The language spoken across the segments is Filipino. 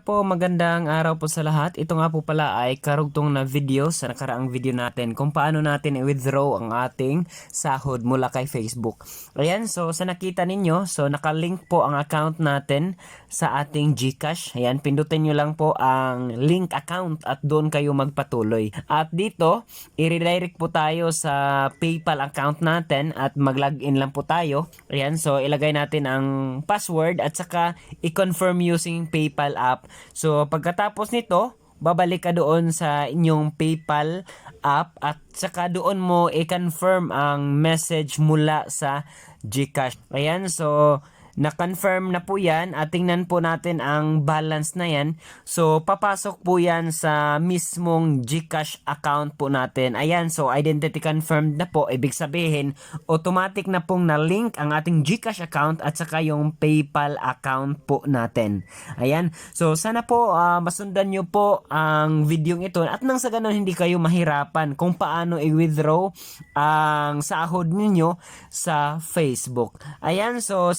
po, magandang araw po sa lahat. Ito nga po pala ay karugtong na video sa nakaraang video natin kung paano natin i-withdraw ang ating sahod mula kay Facebook. Ayan, so sa nakita ninyo, so nakalink po ang account natin sa ating GCash. Ayan, pindutin nyo lang po ang link account at doon kayo magpatuloy. At dito, i-redirect po tayo sa PayPal account natin at mag-login lang po tayo. Ayan, so ilagay natin ang password at saka i-confirm using PayPal app. So pagkatapos nito, babalik ka doon sa inyong PayPal app at saka doon mo i-confirm ang message mula sa GCash. Ayan, so na-confirm na po yan at tingnan po natin ang balance na yan. So, papasok po yan sa mismong GCash account po natin. Ayan, so identity confirmed na po. Ibig sabihin, automatic na pong na-link ang ating GCash account at saka yung PayPal account po natin. Ayan, so sana po ah, masundan nyo po ang video ito at nang sa ganun hindi kayo mahirapan kung paano i-withdraw ang sahod ninyo sa Facebook. Ayan, so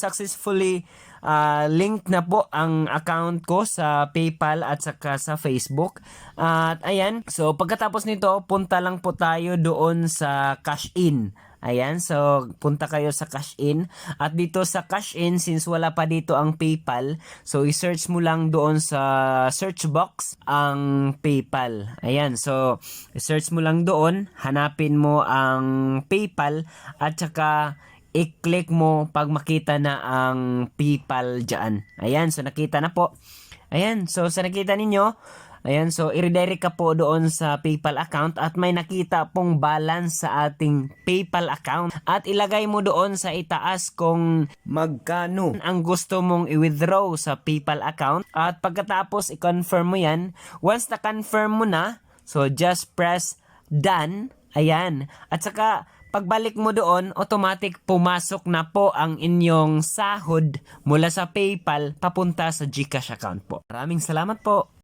successfully uh, link na po ang account ko sa PayPal at saka sa Facebook. At ayan, so pagkatapos nito, punta lang po tayo doon sa cash in. Ayan, so punta kayo sa cash in. At dito sa cash in, since wala pa dito ang PayPal, so i-search mo lang doon sa search box ang PayPal. Ayan, so i-search mo lang doon, hanapin mo ang PayPal at saka i-click mo pag makita na ang PayPal dyan. Ayan, so nakita na po. Ayan, so sa nakita ninyo, ayan, so i-redirect ka po doon sa PayPal account at may nakita pong balance sa ating PayPal account. At ilagay mo doon sa itaas kung magkano ang gusto mong i-withdraw sa PayPal account. At pagkatapos i-confirm mo yan, once na-confirm mo na, so just press done, ayan, at saka pagbalik mo doon, automatic pumasok na po ang inyong sahod mula sa PayPal papunta sa GCash account po. Maraming salamat po.